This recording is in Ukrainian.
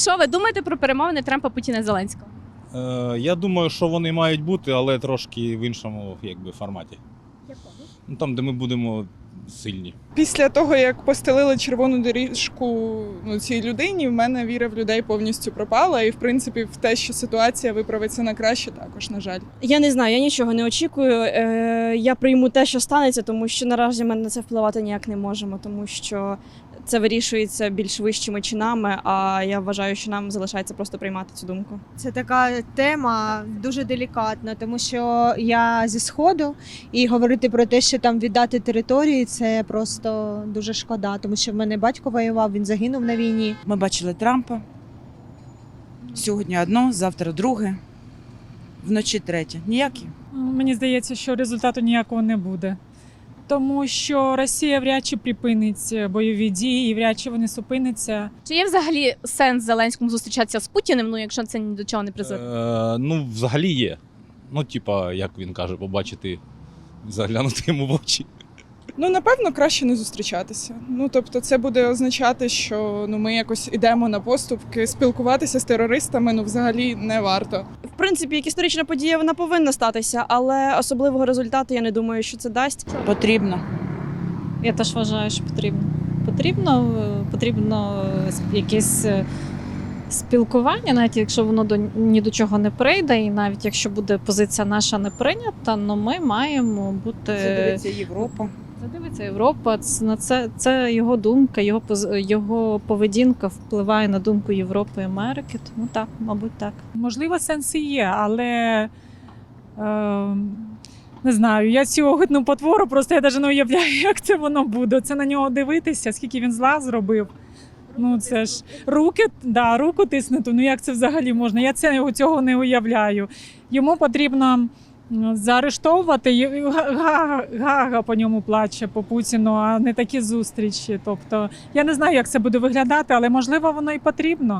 Що ви думаєте про перемовини Трампа Путіна Зеленського? Е, я думаю, що вони мають бути, але трошки в іншому якби, форматі. Ну, там, де ми будемо сильні. Після того, як постелили червону доріжку ну, цій людині, в мене віра в людей повністю пропала. І в принципі, в те, що ситуація виправиться на краще, також на жаль. Я не знаю, я нічого не очікую. Е, я прийму те, що станеться, тому що наразі ми на це впливати ніяк не можемо, тому що це вирішується більш вищими чинами. А я вважаю, що нам залишається просто приймати цю думку. Це така тема дуже делікатна, тому що я зі сходу і говорити про те, що там віддати території, це просто дуже шкода, тому що в мене батько воював, він загинув на війні. Ми бачили Трампа. Сьогодні одно, завтра друге, вночі третє. Ніякі. Мені здається, що результату ніякого не буде. Тому що Росія вряд чи припинить бойові дії, і вряд чи вони зупиняться. Чи є взагалі сенс Зеленському зустрічатися з Путіним, ну якщо це ні до чого не призведе? Е, ну, взагалі є. Ну, типа, як він каже, побачити, заглянути йому в очі. Ну напевно, краще не зустрічатися. Ну тобто, це буде означати, що ну ми якось ідемо на поступки. Спілкуватися з терористами ну взагалі не варто. В принципі, як історична подія вона повинна статися, але особливого результату я не думаю, що це дасть. Потрібно. Я теж вважаю, що потрібно. Потрібно, е, потрібно е, якесь е, спілкування, навіть якщо воно до ні до чого не прийде, і навіть якщо буде позиція наша не прийнята, ну ми маємо бути Це дивиться Європа. Задивиться Європа. Це на це, це його думка, його його поведінка впливає на думку Європи і Америки. Тому так, мабуть, так. Можливо, сенс і є, але е, не знаю, я цю огидну потвору просто я навіть не уявляю, як це воно буде. Це на нього дивитися, скільки він зла зробив. Ну це ж руки, да, руку тиснути. Ну як це взагалі можна? Я це цього не уявляю. Йому потрібно заарештовувати. Гага, по ньому плаче по Путіну, а не такі зустрічі. Тобто я не знаю, як це буде виглядати, але можливо воно і потрібно.